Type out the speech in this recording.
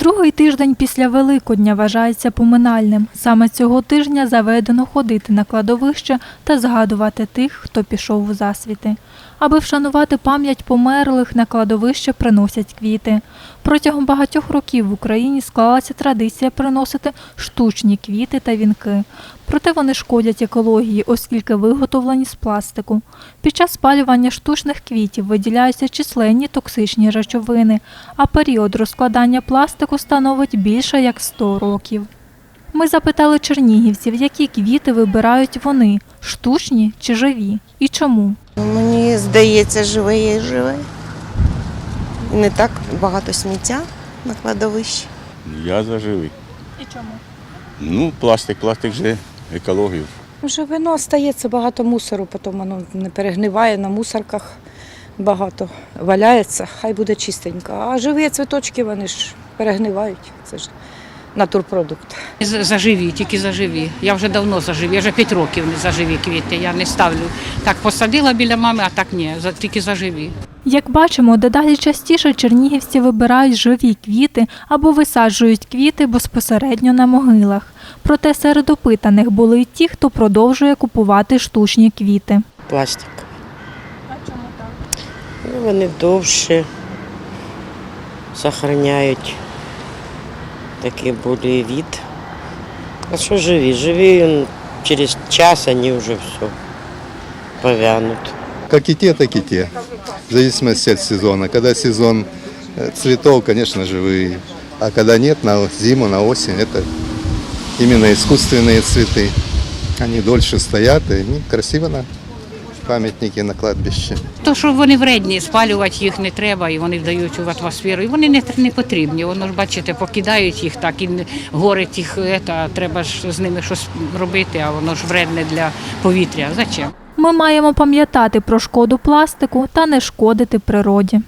Другий тиждень після Великодня вважається поминальним. Саме цього тижня заведено ходити на кладовище та згадувати тих, хто пішов у засвіти. Аби вшанувати пам'ять померлих, на кладовище приносять квіти. Протягом багатьох років в Україні склалася традиція приносити штучні квіти та вінки. Проте вони шкодять екології, оскільки виготовлені з пластику. Під час спалювання штучних квітів виділяються численні токсичні речовини, а період розкладання пластику становить більше як 100 років. Ми запитали чернігівців, які квіти вибирають вони штучні чи живі, і чому. Мені здається, живе є живе. Не так багато сміття на кладовищі. Я за живий. І чому? Ну, пластик, пластик же екологію. Вже вино стається багато мусору, потім воно не перегниває на мусорках. Багато валяється, хай буде чистенько. А живі цвіточки вони ж перегнивають. Це ж натурпродукт. Заживі, тільки заживі. Я вже давно заживі, я вже 5 років не заживі квіти. Я не ставлю. Так посадила біля мами, а так ні, тільки заживі. Як бачимо, дедалі частіше чернігівці вибирають живі квіти або висаджують квіти безпосередньо на могилах. Проте серед опитаних були й ті, хто продовжує купувати штучні квіти. Пластик. Ну, вони довше сохраняють такий более вид. А що живі? Живі м, через час вони вже все повянуть. Как и те, так и те. В зависимости от сезона. Когда сезон э, цветов, конечно, живые. А когда нет, на зиму, на осень, это именно искусственные цветы. Они дольше стоят и красиво на памятнике на кладбищі. То, що вони вредні, спалювати їх не треба, і вони вдають в атмосферу. І вони не, не потрібні. Воно ж бачите, покидають їх так і не- горить їх. Ета, треба ж з ними щось робити, а воно ж вредне для повітря. Зачем? Ми маємо пам'ятати про шкоду пластику та не шкодити природі.